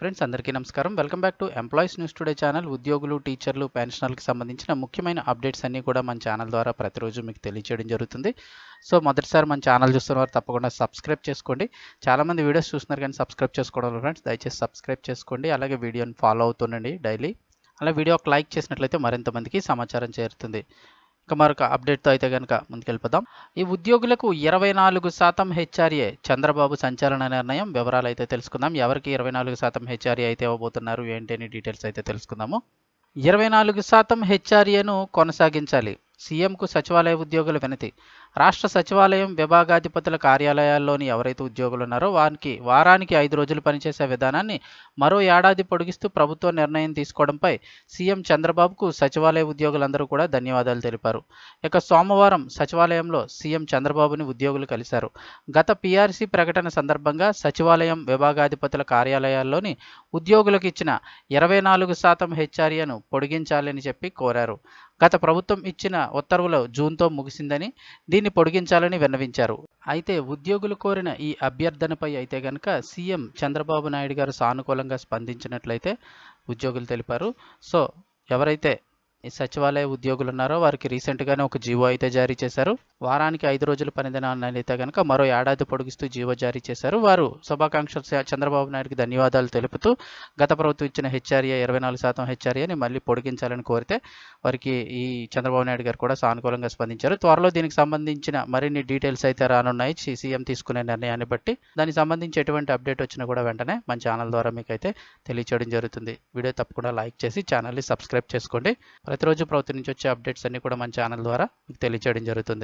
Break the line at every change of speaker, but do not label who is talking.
Friends అందరికీ నమస్కారం. Welcome back to employees news today channel. ఉద్యోగులు టీచర్లు పెన్షనర్లకు సంబంధించిన ముఖ్యమైన అప్డేట్స్ అన్నీ కూడా మన ఛానల్ ద్వారా ప్రతిరోజు మీకు తెలియచేయడం జరుగుతుంది. సో మొదటిసారి మన ఛానల్ చూస్తున్న వారు తప్పకుండా సబ్స్క్రైబ్ చేసుకోండి. చాలామంది వీడియోస్ చూస్తున్నారు కానీ సబ్స్క్రైబ్ చేసుకోవడం ఫ్రెండ్స్ దయచేసి సబ్స్క్రైబ్ చేసుకోండి. అలాగే వీడియోని ఫాలో అవుతుండండి డైలీ. అలా వీడియో ఒక లైక్ చేసినట్లయితే మరింత మందికి సమాచారం చేరుతుంది. ఇక మరొక అప్డేట్తో అయితే కనుక ముందుకెళ్ళిపోదాం. ఈ ఉద్యోగులకు ఇరవై నాలుగు శాతం హెచ్ఆర్ఏ చంద్రబాబు సంచలన నిర్ణయం వివరాలు అయితే తెలుసుకుందాం. ఎవరికి ఇరవై నాలుగు శాతం హెచ్ఆర్ఏ అయితే ఇవ్వబోతున్నారు ఏంటి అని డీటెయిల్స్ అయితే తెలుసుకుందాము. ఇరవై నాలుగు శాతం హెచ్ఆర్ఏను కొనసాగించాలి. సీఎంకు సచివాలయ ఉద్యోగుల వినతి. రాష్ట్ర సచివాలయం విభాగాధిపతుల కార్యాలయాల్లోని ఎవరైతే ఉద్యోగులు ఉన్నారో వారికి వారానికి ఐదు రోజులు పనిచేసే విధానాన్ని మరో ఏడాది పొడిగిస్తూ ప్రభుత్వం నిర్ణయం తీసుకోవడంపై సీఎం చంద్రబాబుకు సచివాలయ ఉద్యోగులందరూ కూడా ధన్యవాదాలు తెలిపారు. ఇక సోమవారం సచివాలయంలో సీఎం చంద్రబాబుని ఉద్యోగులు కలిశారు. గత పీఆర్సీ ప్రకటన సందర్భంగా సచివాలయం విభాగాధిపతుల కార్యాలయాల్లోని ఉద్యోగులకు ఇచ్చిన ఇరవై నాలుగు శాతం హెచ్ఆర్ఏను పొడిగించాలని చెప్పి కోరారు. గత ప్రభుత్వం ఇచ్చిన ఉత్తర్వులు జూన్తో ముగిసిందని దీన్ని పొడిగించాలని విన్నవించారు. అయితే ఉద్యోగులు కోరిన ఈ అభ్యర్థనపై అయితే గనక సీఎం చంద్రబాబు నాయుడు గారు సానుకూలంగా స్పందించినట్లయితే ఉద్యోగులు తెలిపారు. సో ఎవరైతే సచివాలయ ఉద్యోగులు ఉన్నారో వారికి రీసెంట్గానే ఒక జీవో అయితే జారీ చేశారు. వారానికి ఐదు రోజుల పనిదినాన్ని అయితే కనుక మరో ఏడాది పొడిగిస్తూ జీవో జారీ చేశారు. వారు శుభాకాంక్షలు చంద్రబాబు నాయుడుకి ధన్యవాదాలు తెలుపుతూ గత ప్రభుత్వం ఇచ్చిన హెచ్ఆర్ఏ ఇరవై నాలుగు శాతం హెచ్ఆర్ఏని మళ్ళీ పొడిగించాలని కోరితే వారికి ఈ చంద్రబాబు నాయుడు గారు కూడా సానుకూలంగా స్పందించారు. త్వరలో దీనికి సంబంధించిన మరిన్ని డీటెయిల్స్ అయితే రానున్నాయి. సీఎం తీసుకునే నిర్ణయాన్ని బట్టి దానికి సంబంధించి ఎటువంటి అప్డేట్ వచ్చినా కూడా వెంటనే మన ఛానల్ ద్వారా మీకు అయితే తెలియచేయడం జరుగుతుంది. వీడియో తప్పకుండా లైక్ చేసి ఛానల్ని సబ్స్క్రైబ్ చేసుకోండి. ప్రతిరోజు ప్రభుత్వం నుంచి వచ్చే అప్డేట్స్ అన్ని కూడా మన ఛానల్ ద్వారా మీకు తెలియచేయడం జరుగుతుంది.